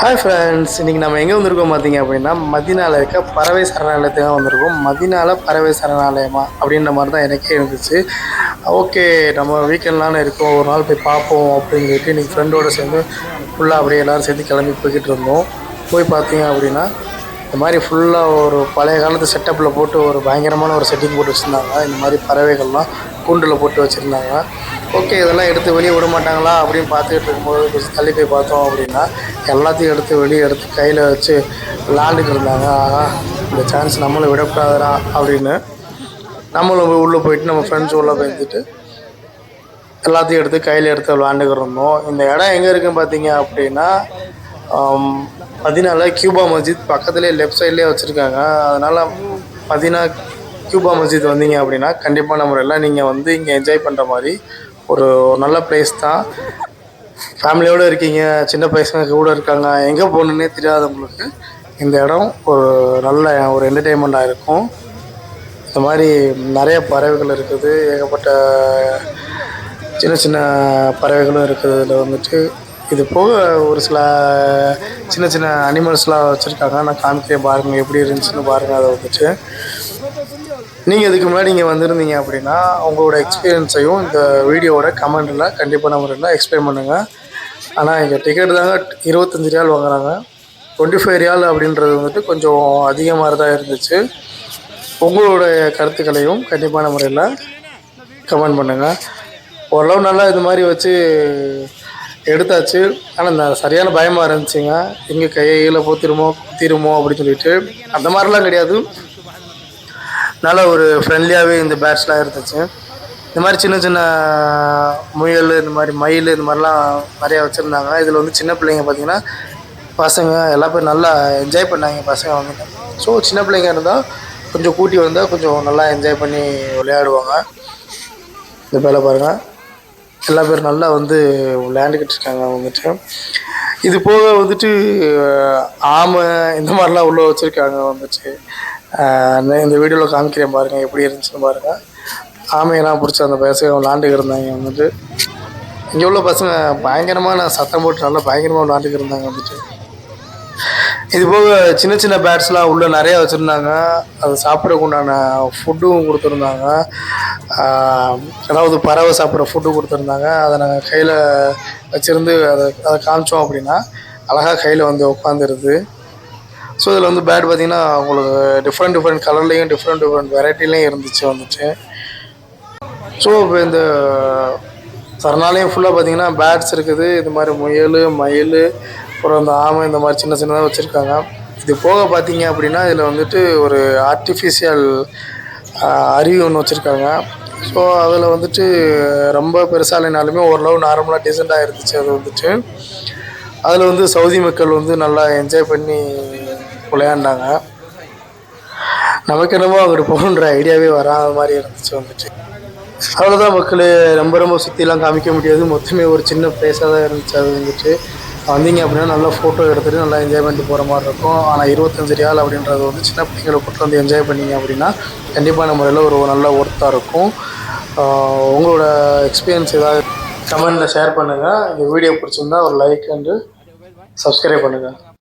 Hi friends இன்றைக்கி நம்ம எங்கே வந்திருக்கோம் பார்த்தீங்க அப்படின்னா மதினால இருக்க பறவை சரணாலயத்துக்கு தான் வந்திருக்கோம். மதினால பறவை சரணாலயமா அப்படின்ற மாதிரி தான் எனக்கே இருந்துச்சு. ஓகே நம்ம வீக்கெண்ட்லாம் இருக்கோம். ஒரு நாள் போய் பார்ப்போம் அப்படின்னு சொல்லிட்டு இன்றைக்கி ஃப்ரெண்டோடு சேர்ந்து ஃபுல்லாக அப்படியே எல்லோரும் சேர்ந்து கிளம்பி போய்கிட்டு இருந்தோம். போய் பார்த்தீங்க அப்படின்னா இந்த மாதிரி ஃபுல்லாக ஒரு பழைய காலத்து செட்டப்பில் போட்டு ஒரு பயங்கரமான ஒரு செட்டிங் போட்டு வச்சுருந்தாங்க. இந்த மாதிரி பறவைகள்லாம் கூண்டில் போட்டு வச்சுருந்தாங்க. ஓகே இதெல்லாம் எடுத்து வெளியே விட மாட்டாங்களா அப்படின்னு பார்த்துக்கிட்டு இருக்கும்போது கொஞ்சம் தள்ளி போய் பார்த்தோம் அப்படின்னா எல்லாத்தையும் எடுத்து வெளியே எடுத்து கையில் வச்சு விளாண்டுட்டு இருந்தாங்க. ஆஹா இந்த சான்ஸ் நம்மளும் விடக்கூடாதுடா அப்படின்னு நம்மளும் உள்ளே போயிட்டு நம்ம ஃப்ரெண்ட்ஸ் உள்ளே போயிருந்துட்டு எல்லாத்தையும் எடுத்து கையில் எடுத்து விளாண்டுக்கிட்டு இருந்தோம். இந்த இடம் எங்கே இருக்குன்னு பார்த்தீங்க அப்படின்னா மதினால கியூபா மஸ்ஜித் பக்கத்துலேயே லெஃப்ட் சைட்லேயே வச்சுருக்காங்க. அதனால் மதினா கியூபா மஸ்ஜித் வந்தீங்க அப்படின்னா கண்டிப்பான முறையில் நீங்கள் வந்து இங்கே என்ஜாய் பண்ணுற மாதிரி ஒரு ஒரு நல்ல பிளேஸ் தான். ஃபேமிலியோடு இருக்கீங்க சின்ன பசங்க கூட இருக்காங்க எங்கே போகணுன்னே தெரியாதவங்களுக்கு இந்த இடம் ஒரு நல்ல ஒரு என்டர்டெயின்மெண்ட்டாக இருக்கும். இந்த மாதிரி நிறைய பறவைகள் இருக்குது ஏகப்பட்ட சின்ன சின்ன பறவைகளும் இருக்குது இதில் வந்துட்டு இது போக ஒரு சில சின்ன சின்ன அனிமல்ஸ்லாம் வச்சுருக்காங்க. நான் காமிக்கிறேன் பாருங்கள் எப்படி இருந்துச்சுன்னு பாருங்கள் அதை வந்துட்டு நீங்கள் இதுக்கு முன்னாடி இங்கே வந்திருந்தீங்க அப்படின்னா உங்களோட எக்ஸ்பீரியன்ஸையும் இந்த வீடியோவோட கமெண்டில் கண்டிப்பாக நம்ம இருந்தால் எக்ஸ்பிளைன் பண்ணுங்கள் ஆனால் இங்கே டிக்கெட் தாங்க இருபத்தஞ்சி ரியால் வாங்குறாங்க. டுவெண்ட்டி ஃபைவ் ரியால் அப்படின்றது வந்துட்டு கொஞ்சம் அதிகமாக தான் இருந்துச்சு. உங்களோட கருத்துக்களையும் கண்டிப்பான முறையில் கமெண்ட் பண்ணுங்கள் ஓரளவு நல்லா இது மாதிரி வச்சு எடுத்தாச்சு. ஆனால் நான் சரியான பயமாக இருந்துச்சுங்க. எங்கே கையில் போத்திருமோ குத்திருமோ அப்படின்னு சொல்லிட்டு அந்த மாதிரிலாம் கிடையாது. நல்ல ஒரு ஃப்ரெண்ட்லியாகவே இந்த பேட்ஸ்லாம் இருந்துச்சு. இந்த மாதிரி சின்ன சின்ன முயல் இந்த மாதிரி மயில் இந்த மாதிரிலாம் நிறையா வச்சுருந்தாங்க. இதில் வந்து சின்ன பிள்ளைங்க பார்த்திங்கன்னா பசங்க எல்லா பேரும் நல்லா என்ஜாய் பண்ணாங்க பசங்க வந்துட்டு ஸோ சின்ன பிள்ளைங்க இருந்தால் கொஞ்சம் கூட்டி வந்தால் கொஞ்சம் நல்லா என்ஜாய் பண்ணி விளையாடுவாங்க. இந்த பேரை பாருங்கள் எல்லா பேரும் நல்லா வந்து விளையாண்டுக்கிட்டு இருக்காங்க வந்துட்டு. இது போக வந்துட்டு ஆமை இந்த மாதிரிலாம் உள்ளே வச்சுருக்காங்க வந்துட்டு. இந்த வீடியோவில் காமிக்கிறேன் பாருங்கள் எப்படி இருந்துச்சுன்னு பாருங்கள் ஆமையெல்லாம் பிடிச்சி அந்த பசங்க விளாண்டுக்கு இருந்தாங்க வந்துட்டு. இங்கே உள்ள பசங்க பயங்கரமான சத்தம் போட்டு நல்லா பயங்கரமாக விளாண்டுக்கு இருந்தாங்க வந்துட்டு. இது போக சின்ன சின்ன பேட்ஸ்லாம் உள்ளே நிறையா வச்சுருந்தாங்க. அது சாப்பிட்றதுக்கு உண்டான ஃபுட்டும் கொடுத்துருந்தாங்க. அதாவது பறவை சாப்பிட்ற ஃபுட்டு கொடுத்துருந்தாங்க. அதை நாங்கள் கையில் வச்சுருந்து அதை அதை காமிச்சோம் அப்படின்னா அழகாக கையில் வந்து உட்காந்துருது ஸோ இதில் வந்து பேட் பார்த்திங்கன்னா உங்களுக்கு டிஃப்ரெண்ட் டிஃப்ரெண்ட் கலர்லேயும் டிஃப்ரெண்ட் டிஃப்ரெண்ட் வெரைட்டிலையும் இருந்துச்சு வந்துச்சு. ஸோ இப்போ இந்த சரணாலயம் ஃபுல்லாக பார்த்திங்கன்னா பேட்ஸ் இருக்குது. இது மாதிரி முயல் மயில் அப்புறம் இந்த ஆமை இந்த மாதிரி சின்ன சின்னதாக வச்சுருக்காங்க. இது போக பார்த்தீங்க அப்படின்னா இதில் வந்துட்டு ஒரு ஆர்டிஃபிஷியல் அருவி ஒன்று வச்சுருக்காங்க. ஸோ அதில் வந்துட்டு ரொம்ப பெருசாலினாலுமே ஓரளவு நார்மலாக டீசெண்டாக இருந்துச்சு அது வந்துட்டு. அதில் வந்து சவுதி மக்கள் வந்து நல்லா என்ஜாய் பண்ணி விளையாண்டாங்க. நமக்கு என்னமோ அங்கிட்டு போகணுன்ற ஐடியாவே வராத மாதிரி இருந்துச்சு வந்துட்டு. அவ்வளோதான் மக்கள். ரொம்ப ரொம்ப சுற்றிலாம் காமிக்க முடியாது. மொத்தமே ஒரு சின்ன பிளேஸாக தான் இருந்துச்சு. அது வந்துட்டு வந்தீங்க அப்படின்னா நல்லா ஃபோட்டோ எடுத்துகிட்டு நல்லா என்ஜாய் பண்ணிட்டு போகிற மாதிரி இருக்கும். ஆனால் இருபத்தஞ்சு ரியால் அப்படின்றது வந்து சின்ன பிள்ளைங்களை கூட்டு வந்து என்ஜாய் பண்ணிங்க அப்படின்னா கண்டிப்பாக நம்ம முறையில் ஒரு நல்ல ஒர்த்தாக இருக்கும். உங்களோட எக்ஸ்பீரியன்ஸ் ஏதாவது கமெண்டில் ஷேர் பண்ணுங்கள் இந்த வீடியோ பிடிச்சிருந்தா ஒரு லைக் அண்டு சப்ஸ்கிரைப் பண்ணுங்கள்